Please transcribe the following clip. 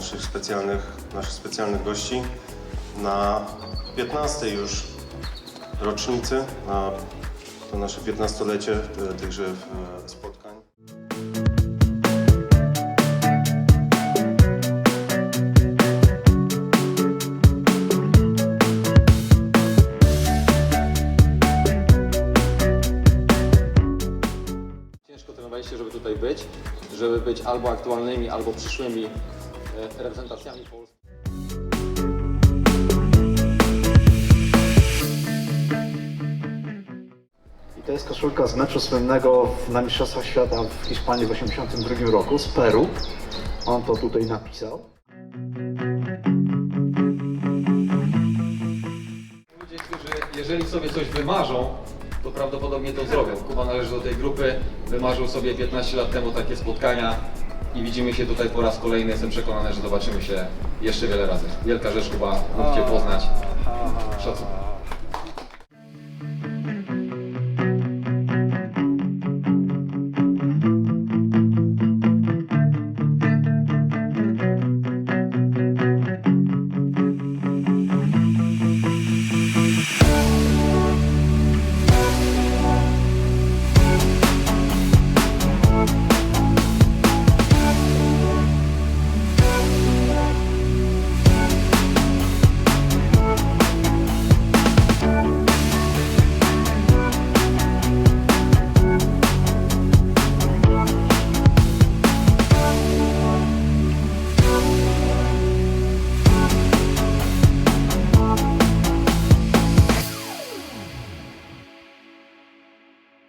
specjalnych, naszych specjalnych gości na 15 już rocznicy, na to nasze 15-lecie e, tychże e, spotkań. Ciężko trenowaliście, żeby tutaj być, żeby być albo aktualnymi, albo przyszłymi reprezentacjami Polski. I to jest koszulka z meczu słynnego w- na Mistrzostwach Świata w Hiszpanii w 1982 roku z Peru. On to tutaj napisał. Ludzie, którzy jeżeli sobie coś wymarzą, to prawdopodobnie to zrobią. Kuba należy do tej grupy, wymarzył sobie 15 lat temu takie spotkania i widzimy się tutaj po raz kolejny. Jestem przekonany, że zobaczymy się jeszcze wiele razy. Wielka rzecz Kuba, mógł Cię poznać.